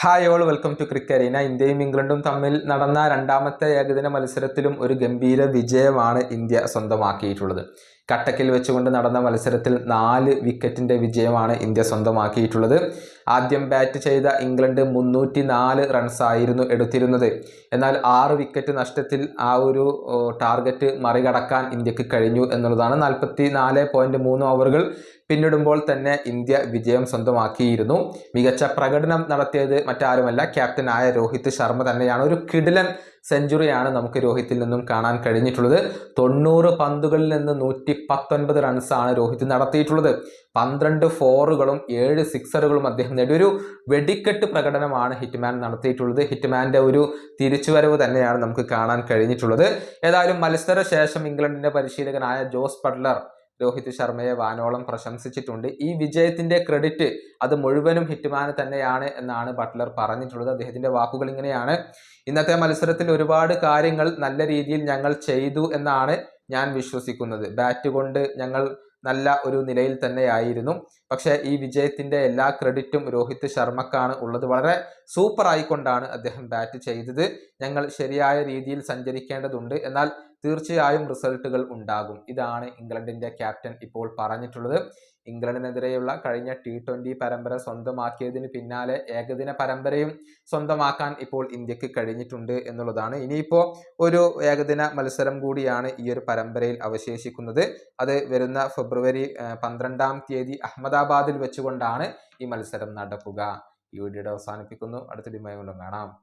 Hi all welcome to cricket Cricarena ഇന്ത്യയും ഇംഗ്ലണ്ടും തമ്മിൽ നടന്ന രണ്ടാമത്തെ ഏകദിന മത്സരത്തിലും ഒരു ഗംഭീര വിജയമാണ് ഇന്ത്യ സ്വന്തമാക്കിയിട്ടുള്ളത്. കട്ടക്കിൽ വെച്ചുകൊണ്ട് നടന്ന മത്സരത്തിൽ നാല് വിക്കറ്റിന്റെ വിജയമാണ് ഇന്ത്യ സ്വന്തമാക്കിയിട്ടുള്ളത്. ആദ്യം ബാറ്റ് ചെയ്ത ഇംഗ്ലണ്ട് മുന്നൂറ്റി നാല് റൺസായിരുന്നു എടുത്തിരുന്നത്. എന്നാൽ ആറ് വിക്കറ്റ് നഷ്ടത്തിൽ ആ ഒരു ടാർഗറ്റ് മറികടക്കാൻ ഇന്ത്യയ്ക്ക് കഴിഞ്ഞു എന്നുള്ളതാണ്. നാൽപ്പത്തി നാല് പോയിന്റ് മൂന്ന് ഓവറുകൾ പിന്നിടുമ്പോൾ തന്നെ ഇന്ത്യ വിജയം സ്വന്തമാക്കിയിരുന്നു. മികച്ച പ്രകടനം നടത്തിയത് മറ്റാരുമല്ല ക്യാപ്റ്റനായ രോഹിത് ശർമ്മ തന്നെയാണ്. ഒരു കിടിലൻ സെഞ്ചുറിയാണ് നമുക്ക് രോഹിത്തിൽ നിന്നും കാണാൻ കഴിഞ്ഞിട്ടുള്ളത്. തൊണ്ണൂറ് പന്തുകളിൽ നിന്ന് നൂറ്റി പത്തൊൻപത് റൺസാണ് രോഹിത് നടത്തിയിട്ടുള്ളത്. പന്ത്രണ്ട് ഫോറുകളും ഏഴ് സിക്സറുകളും അദ്ദേഹം നേടി. ഒരു വെടിക്കെട്ട് പ്രകടനമാണ് ഹിറ്റ്മാൻ നടത്തിയിട്ടുള്ളത്. ഹിറ്റ്മാന്റെ ഒരു തിരിച്ചുവരവ് തന്നെയാണ് നമുക്ക് കാണാൻ കഴിഞ്ഞിട്ടുള്ളത്. ഏതായാലും മത്സര ശേഷം ഇംഗ്ലണ്ടിന്റെ പരിശീലകനായ ജോസ് ബട്ട്ലർ രോഹിത് ശർമ്മയെ വാനോളം പ്രശംസിച്ചിട്ടുണ്ട്. ഈ വിജയത്തിന്റെ ക്രെഡിറ്റ് അത് മുഴുവനും ഹിറ്റ്മാന് തന്നെയാണ് എന്നാണ് ബട്ട്ലർ പറഞ്ഞിട്ടുള്ളത്. അദ്ദേഹത്തിന്റെ വാക്കുകൾ ഇങ്ങനെയാണ്. ഇന്നത്തെ മത്സരത്തിൽ ഒരുപാട് കാര്യങ്ങൾ നല്ല രീതിയിൽ ഞങ്ങൾ ചെയ്തു എന്നാണ് ഞാൻ വിശ്വസിക്കുന്നത്. ബാറ്റ് കൊണ്ട് ഞങ്ങൾ നല്ല ഒരു നിലയിൽ തന്നെയായിരുന്നു. പക്ഷെ ഈ വിജയത്തിന്റെ എല്ലാ ക്രെഡിറ്റും രോഹിത് ശർമ്മക്കാണ് ഉള്ളത്. വളരെ സൂപ്പർ ആയിക്കൊണ്ടാണ് അദ്ദേഹം ബാറ്റ് ചെയ്തത്. ഞങ്ങൾ ശരിയായ രീതിയിൽ സഞ്ചരിക്കേണ്ടതുണ്ട്. എന്നാൽ തീർച്ചയായും റിസൾട്ടുകൾ ഉണ്ടാകും. ഇതാണ് ഇംഗ്ലണ്ടിന്റെ ക്യാപ്റ്റൻ ഇപ്പോൾ പറഞ്ഞിട്ടുള്ളത്. ഇംഗ്ലണ്ടിനെതിരെയുള്ള കഴിഞ്ഞ ടി ട്വന്റി പരമ്പര സ്വന്തമാക്കിയതിന് പിന്നാലെ ഏകദിന പരമ്പരയും സ്വന്തമാക്കാൻ ഇപ്പോൾ ഇന്ത്യയ്ക്ക് കഴിഞ്ഞിട്ടുണ്ട് എന്നുള്ളതാണ്. ഇനിയിപ്പോൾ ഒരു ഏകദിന മത്സരം കൂടിയാണ് ഈ ഒരു പരമ്പരയിൽ അവശേഷിക്കുന്നത്. അത് വരുന്ന ഫെബ്രുവരി പന്ത്രണ്ടാം തീയതി അഹമ്മദാബാദിൽ വെച്ചുകൊണ്ടാണ് ഈ മത്സരം നടക്കുക. ഈ വീഡിയോയുടെ അവസാനിപ്പിക്കുന്നു. അടുത്ത ഡിമായി കാണാം.